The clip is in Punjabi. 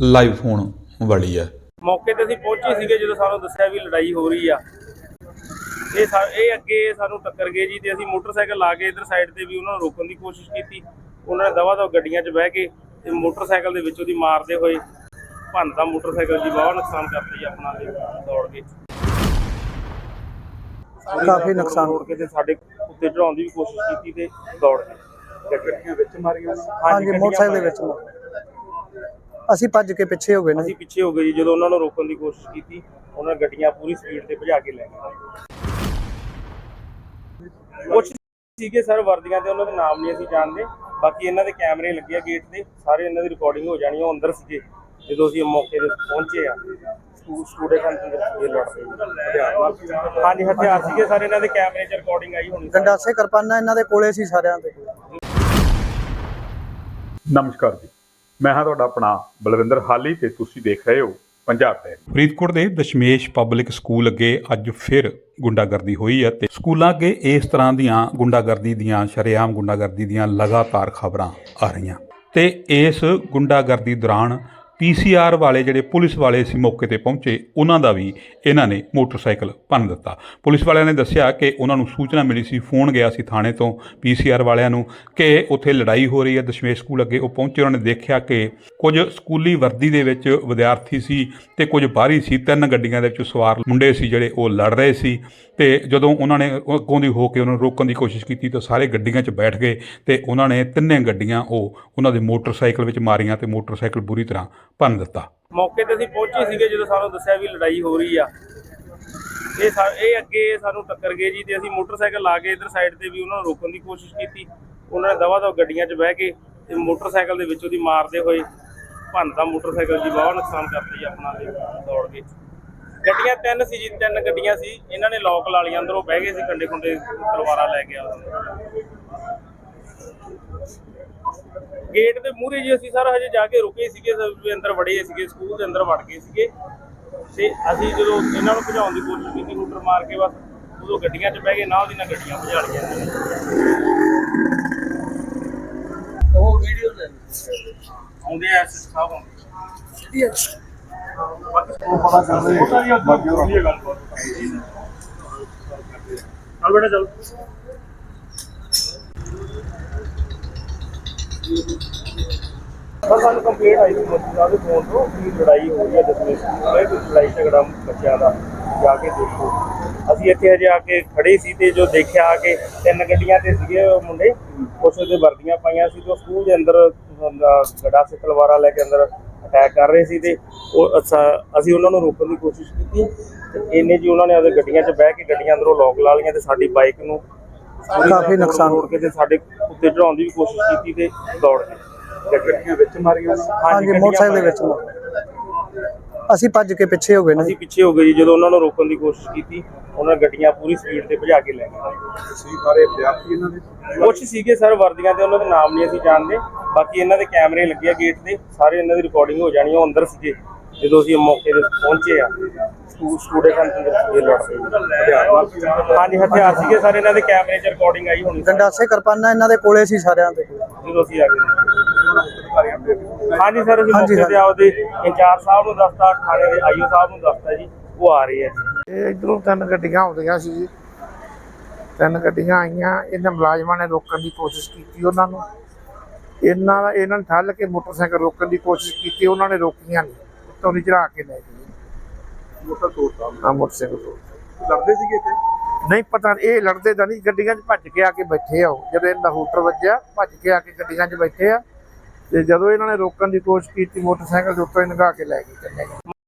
ਲਾਈਵ ਹੋਣ ਵਾਲੀ ਹੈ। ਮੌਕੇ ਤੇ ਅਸੀਂ ਪਹੁੰਚੇ ਸੀਗੇ ਜਦੋਂ ਸਾਨੂੰ ਦੱਸਿਆ ਵੀ ਲੜਾਈ ਹੋ ਰਹੀ ਆ। ਇਹ ਇਹ ਅੱਗੇ ਸਾਨੂੰ ਟੱਕਰ ਗਏ ਜੀ ਤੇ ਅਸੀਂ ਮੋਟਰਸਾਈਕਲ ਲਾ ਕੇ ਇਧਰ ਸਾਈਡ ਤੇ ਵੀ ਉਹਨਾਂ ਨੂੰ ਰੋਕਣ ਦੀ ਕੋਸ਼ਿਸ਼ ਕੀਤੀ। ਉਹਨਾਂ ਨੇ ਦਵਾ ਦਵ ਗੱਡੀਆਂ 'ਚ ਬਹਿ ਕੇ ਤੇ ਮੋਟਰਸਾਈਕਲ ਦੇ ਵਿੱਚੋਂ ਦੀ ਮਾਰਦੇ ਹੋਏ ਭੰਨਦਾ ਮੋਟਰਸਾਈਕਲ ਦੀ ਬਹੁਤ ਨੁਕਸਾਨ ਕਰਤਾ ਜੀ ਆਪਣਾ ਤੇ ਦੌੜ ਕੇ ਕਾਫੀ ਨੁਕਸਾਨ। ਤੋੜ ਕੇ ਤੇ ਸਾਡੇ ਉੱਤੇ ਚੜਾਉਣ ਦੀ ਵੀ ਕੋਸ਼ਿਸ਼ ਕੀਤੀ ਤੇ ਦੌੜ ਗਏ। ਗੱਡੀਆਂ ਵਿੱਚ ਮਾਰੀਆਂ। ਹਾਂਜੀ ਮੋਟਰਸਾਈਕਲ ਦੇ ਵਿੱਚ ਅਸੀਂ ਭੱਜ ਕੇ ਪਿੱਛੇ ਹੋ ਗਏ ਨੇ ਅਸੀਂ ਪਿੱਛੇ ਹੋ ਗਏ ਜੀ ਜਦੋਂ ਉਹਨਾਂ ਨੂੰ ਰੋਕਣ ਦੀ ਕੋਸ਼ਿਸ਼ ਕੀਤੀ ਉਹਨਾਂ ਨੇ ਗੱਡੀਆਂ ਪੂਰੀ ਸਪੀਡ ਤੇ ਭਜਾ ਕੇ ਲੈ ਗਏ। ਕੁਛ ਸੀਗੇ ਸਰ ਵਰਦੀਆਂ ਤੇ ਉਹਨਾਂ ਦੇ ਨਾਮ ਨਹੀਂ ਅਸੀਂ ਜਾਣਦੇ। ਬਾਕੀ ਇਹਨਾਂ ਦੇ ਕੈਮਰੇ ਲੱਗੇ ਆ ਗੇਟ ਤੇ ਸਾਰੇ ਇਹਨਾਂ ਦੀ ਰਿਕਾਰਡਿੰਗ ਹੋ ਜਾਣੀ ਆ ਉਹ ਅੰਦਰ ਸੀਗੇ। ਜਦੋਂ ਅਸੀਂ ਮੌਕੇ ਤੇ ਪਹੁੰਚੇ ਆ ਸਟੂਡੈਂਟ ਅੰਦਰ ਸੀਗੇ ਲੜਦੇ ਹਾਂਜੀ ਹਥਿਆਰ ਸੀਗੇ ਸਾਰੇ ਇਹਨਾਂ ਦੇ ਕੈਮਰੇ 'ਚ ਰਿਕਾਰਡਿੰਗ ਆਈ ਹੋਣੀ। ਗੰਡਾਸੇ ਕਿਰਪਾਨਾਂ ਇਹਨਾਂ ਦੇ ਕੋਲੇ ਸੀ ਸਾਰਿਆਂ ਦੇ ਨਮਸਕਾਰ ਜੀ। ਮੈਂ ਹਾਂ ਤੁਹਾਡਾ ਆਪਣਾ ਬਲਵਿੰਦਰ ਹਾਲੀ ਤੇ ਤੁਸੀਂ ਦੇਖ ਰਹੇ ਹੋ ਪੰਜਾਬ ਟਾਈਮ ਫਰੀਦਕੋਟ ਦੇ ਦਸ਼ਮੇਸ਼ ਪਬਲਿਕ ਸਕੂਲ ਅੱਗੇ ਅੱਜ ਫਿਰ ਗੁੰਡਾਗਰਦੀ ਹੋਈ ਹੈ ਤੇ ਸਕੂਲਾਂ ਅੱਗੇ ਇਸ ਤਰ੍ਹਾਂ ਦੀਆਂ ਗੁੰਡਾਗਰਦੀ ਦੀਆਂ, ਸ਼ਰੇਆਮ ਗੁੰਡਾਗਰਦੀ ਦੀਆਂ ਲਗਾਤਾਰ ਖਬਰਾਂ ਆ ਰਹੀਆਂ। ਤੇ ਇਸ ਗੁੰਡਾਗਰਦੀ ਦੌਰਾਨ ਪੀਸੀਆਰ ਵਾਲੇ ਜਿਹੜੇ ਪੁਲਿਸ ਵਾਲੇ ਸੀ ਮੌਕੇ ਤੇ ਪਹੁੰਚੇ, ਉਹਨਾਂ ਦਾ ਵੀ ਇਹਨਾਂ ਨੇ ਮੋਟਰਸਾਈਕਲ ਭੰਨ ਦਿੱਤਾ। ਪੁਲਿਸ ਵਾਲਿਆਂ ਨੇ ਦੱਸਿਆ ਕਿ ਉਹਨਾਂ ਨੂੰ ਸੂਚਨਾ ਮਿਲੀ ਸੀ, ਫੋਨ ਗਿਆ ਸੀ ਥਾਣੇ ਤੋਂ ਪੀਸੀਆਰ ਵਾਲਿਆਂ ਨੂੰ ਕਿ ਉੱਥੇ ਲੜਾਈ ਹੋ ਰਹੀ ਹੈ, ਦਸ਼ਮੇਸ਼ ਸਕੂਲ ਅੱਗੇ ਉਹ ਪਹੁੰਚੇ, ਉਹਨਾਂ ਨੇ ਦੇਖਿਆ ਕਿ ਕੁਝ ਸਕੂਲੀ ਵਰਦੀ ਦੇ ਵਿੱਚ ਵਿਦਿਆਰਥੀ ਸੀ ਤੇ ਕੁਝ ਬਾਹਰੀ ਸੀ, ਤਿੰਨ ਗੱਡੀਆਂ ਦੇ ਵਿੱਚ ਸਵਾਰ ਮੁੰਡੇ ਸੀ ਜਿਹੜੇ ਉਹ ਲੜ ਰਹੇ ਸੀ ਤੇ ਜਦੋਂ ਉਹਨਾਂ ਨੇ ਅੱਗੋਂ ਦੀ ਹੋ ਕੇ ਉਹਨਾਂ ਨੂੰ ਰੋਕਣ ਦੀ ਕੋਸ਼ਿਸ਼ ਕੀਤੀ ਤਾਂ ਸਾਰੇ ਗੱਡੀਆਂ 'ਚ ਬੈਠ ਗਏ ਤੇ ਉਹਨਾਂ ਨੇ ਤਿੰਨੇ ਗੱਡੀਆਂ ਉਹ ਉਹਨਾਂ ਦੇ ਮੋਟਰਸਾਈਕਲ ਵਿੱਚ ਮਾਰੀਆਂ ਤੇ ਮੋਟਰਸਾਈਕਲ ਬੁਰੀ ਤਰ੍ਹਾਂ ਭੰਨ ਦਿੱਤਾ। ਮੌਕੇ ਤੇ ਅਸੀਂ ਪਹੁੰਚੇ ਸੀਗੇ ਜਦੋਂ ਸਾਨੂੰ ਦੱਸਿਆ ਵੀ ਲੜਾਈ ਹੋ ਰਹੀ ਆ। ਇਹ ਇਹ ਅੱਗੇ ਸਾਨੂੰ ਟੱਕਰ ਗਏ ਜੀ ਤੇ ਅਸੀਂ ਮੋਟਰਸਾਈਕਲ ਲਾ ਕੇ ਇਧਰ ਸਾਈਡ ਤੇ ਵੀ ਉਹਨਾਂ ਨੂੰ ਰੋਕਣ ਦੀ ਕੋਸ਼ਿਸ਼ ਕੀਤੀ। ਉਹਨਾਂ ਨੇ ਦਵਾ ਦਵ ਗੱਡੀਆਂ 'ਚ ਬਹਿ ਕੇ ਤੇ ਮੋਟਰਸਾਈਕਲ ਦੇ ਵਿੱਚ ਉਹਦੀ ਮਾਰਦੇ ਹੋਏ ਭੰਨਦਾ ਮੋਟਰਸਾਈਕਲ ਦੀ ਬਹੁਤ ਨੁਕਸਾਨ ਕਰਤਾ ਆਪਣਾ ਦੌੜ ਕੇ ਗੱਡੀਆਂ ਤਿੰਨ ਸੀ ਜੀ, ਤਿੰਨ ਗੱਡੀਆਂ ਸੀ। ਇਹਨਾਂ ਨੇ ਲੋਕ ਲਾ ਲਈਆਂ, ਅੰਦਰੋਂ ਬਹਿ ਗਏ ਸੀ ਕੰਡੇ ਖੁੰਡੇ ਤਲਵਾਰਾਂ ਲੈ ਕੇ ਆ ਗੇਟ ਦੇ ਮੂਹਰੇ ਜੀ ਅਸੀਂ ਸਰ ਹਜੇ ਜਾ ਕੇ ਰੁਕੇ ਸੀਗੇ ਵੀ ਅੰਦਰ ਵੜੇ ਸੀਗੇ ਸਕੂਲ ਦੇ ਅੰਦਰ ਵੜ ਗਏ ਸੀਗੇ। ਤੇ ਅਸੀਂ ਜਦੋਂ ਇਹਨਾਂ ਨੂੰ ਭਜਾਉਣ ਦੀ ਕੋਸ਼ਿਸ਼ ਕੀਤੀ ਹੂਟਰ ਮਾਰ ਕੇ ਬਸ ਉਦੋਂ ਗੱਡੀਆਂ 'ਚ ਬਹਿ ਗਏ ਨਾਲ ਦੀ ਨਾਲ ਗੱਡੀਆਂ ਭਜਾ ਲਈਆਂ। ਉਹ ਵੀਡੀਓ ਦੇ ਆਉਂਦੇ ਐ ਸਾਹਿਬ ਆਉਂਦੇ। ਚੱਲ ਬੇਟਾ ਚੱਲ। ਬਸ ਸਾਨੂੰ ਕੰਪਲੇਂਟ ਆਈ ਸੀ ਮਸਜਿਦ ਦੇ ਫੋਨ ਤੋਂ ਕਿ ਲੜਾਈ ਹੋ ਹੈ ਦਸਵੇਂ ਸਕੂਲ ਵਿੱਚ ਲੜਾਈ ਝਗੜਾ ਬੱਚਿਆਂ ਦਾ ਜਾ ਕੇ ਦੇਖੋ। ਅਸੀਂ ਇੱਥੇ ਅਜੇ ਆ ਕੇ ਖੜੇ ਸੀ ਤੇ ਜੋ ਦੇਖਿਆ ਆ ਕੇ ਤਿੰਨ ਗੱਡੀਆਂ ਤੇ ਸੀਗੇ ਉਹ ਮੁੰਡੇ, ਕੁਛ ਉਹਦੇ ਵਰਦੀਆਂ ਪਾਈਆਂ ਸੀ ਤੇ ਉਹ ਸਕੂਲ ਦੇ ਅੰਦਰ ਗੜਾ ਸੇ ਤਲਵਾਰਾਂ ਲੈ ਕੇ ਅੰਦਰ ਅਟੈਕ ਕਰ ਰਹੇ ਸੀ ਤੇ ਉਹ ਅਸੀਂ ਉਹਨਾਂ ਨੂੰ ਰੋਕਣ ਦੀ ਕੋਸ਼ਿਸ਼ ਕੀਤੀ ਤੇ ਇੰਨੇ ਜੀ ਉਹਨਾਂ ਨੇ ਆਪਦੇ ਗੱਡੀਆਂ 'ਚ ਬਹਿ ਕੇ ਗੱਡੀਆਂ ਅੰਦਰੋਂ ਲੋਕ ਲਾ ਲਈਆਂ ਤੇ ਸਾਡੀ ਬਾਈਕ ਨੂੰ ਕਾਫੀ ਨੁਕਸਾਨ। ਤੋੜ ਕੇ ਤੇ ਸਾਡੇ ਉੱਤੇ ਚੜਾਉਣ ਦੀ ਵੀ ਕੋਸ਼ਿਸ਼ ਕੀਤੀ ਤੇ ਦੌੜ ਗਏ। ਗੱਡੀਆਂ ਵਿੱਚ ਮਾਰੀਆਂ ਹਾਂਜੀ ਮੋਟਰਸਾਈਕਲ ਦੇ ਵਿੱਚ ਅਸੀਂ ਭੱਜ ਕੇ ਪਿੱਛੇ ਹੋ ਗਏ ਨੇ ਅਸੀਂ ਪਿੱਛੇ ਹੋ ਗਏ ਜੀ ਜਦੋਂ ਉਹਨਾਂ ਨੂੰ ਰੋਕਣ ਦੀ ਕੋਸ਼ਿਸ਼ ਕੀਤੀ ਉਹਨਾਂ ਨੇ ਗੱਡੀਆਂ ਪੂਰੀ ਸਪੀਡ ਤੇ ਭਜਾ ਕੇ ਲੈ ਗਏ। ਸੀ ਸਾਰੇ ਵਿਦਿਆਰਥੀ ਇਹਨਾਂ ਦੇ? ਕੁਛ ਸੀਗੇ ਸਰ ਵਰਦੀਆਂ ਤੇ ਉਹਨਾਂ ਦੇ ਨਾਮ ਨਹੀਂ ਅਸੀਂ ਜਾਣਦੇ। ਬਾਕੀ ਇਹਨਾਂ ਦੇ ਕੈਮਰੇ ਲੱਗੇ ਆ ਗੇਟ ਤੇ ਸਾਰੇ ਇਹਨਾਂ ਦੀ ਰਿਕਾਰਡਿੰਗ ਹੋ ਜਾਣੀ ਆ ਉਹ ਅੰਦਰ ਸੀਗੇ। ਜਦੋਂ ਅਸੀਂ ਮੌਕੇ ਤੇ ਪਹੁੰਚੇ ਆ ਸਟੂਡੈਂਟ ਅੰਦਰ ਸੀਗੇ ਲੜਦੇ ਹਾਂਜੀ ਹਥਿਆਰ ਸੀਗੇ ਸਾਰੇ ਇਹਨਾਂ ਦੇ ਕੈਮਰੇ 'ਚ ਰਿਕਾਰਡਿੰਗ ਆਈ ਹੋਣੀ ਸਰ, ਗੰਡਾਸੇ ਕਿਰਪਾਨਾਂ ਇਹਨਾਂ ਦੇ ਕੋਲੇ ਸੀ ਸਾਰਿਆਂ ਦੇ। ਜਦੋਂ ਅਸੀਂ ਆ ਗਏ। ਹਾਂਜੀ ਸਰ ਅਸੀਂ ਹਾਂਜੀ, ਮੌਕੇ ਤੇ ਆਪਦੇ ਇੰਚਾਰਜ ਸਾਹਿਬ ਨੂੰ ਦੱਸਤਾ ਥਾਣੇ ਦੇ ਆਈਓ ਸਾਹਿਬ ਨੂੰ ਦੱਸਤਾ ਜੀ ਉਹ ਆ ਰਹੇ ਆ ਜੀ। ਇਹ ਇਧਰੋਂ ਤਿੰਨ ਗੱਡੀਆਂ ਆਉਂਦੀਆਂ ਸੀ ਜੀ। ਤਿੰਨ ਗੱਡੀਆਂ ਆਈਆਂ ਇਹਨਾਂ ਮੁਲਾਜ਼ਮਾਂ ਨੇ ਰੋਕਣ ਦੀ ਕੋਸ਼ਿਸ਼ ਕੀਤੀ ਉਹਨਾਂ ਨੂੰ। ਇਹਨਾਂ ਇਹਨਾਂ ਨੇ ਠੱਲ ਕੇ ਮੋਟਰਸਾਈਕਲ ਰੋਕਣ ਦੀ ਕੋਸ਼ਿਸ਼ ਕੀਤੀ ਉਹਨਾਂ ਨੇ ਰੋਕੀਆਂ ਨਹੀਂ। ਉੱਤੋਂ ਦੀ ਚੜਾ ਕੇ ਲੈ ਗਏ। ਮੋਟਰ ਤੋੜਦਾ ਆ ਮੋਟਰਸਾਈਕਲ ਤੋਂ ਲੜਦੇ ਸੀਗੇ ਇੱਥੇ? ਨਹੀਂ ਪਤਾ ਇਹ ਲੜਦੇ ਤਾਂ ਨਹੀਂ ਗੱਡੀਆਂ 'ਚ ਭੱਜ ਕੇ ਆ ਕੇ ਬੈਠੇ ਆ ਉਹ। ਜਦੋਂ ਇਹਨਾਂ ਹੂਟਰ ਵੱਜਿਆ ਭੱਜ ਕੇ ਆ ਕੇ ਗੱਡੀਆਂ 'ਚ ਬੈਠੇ ਆ। ਤੇ ਜਦੋਂ ਇਹਨਾਂ ਨੇ ਰੋਕਣ ਦੀ ਕੋਸ਼ਿਸ਼ ਕੀਤੀ ਮੋਟਰਸਾਈਕਲ ਦੇ ਉੱਤੋਂ ਹੀ ਲੰਘਾ ਕੇ ਲੈ ਗਏ ਚੱਲੇ ਗਏ।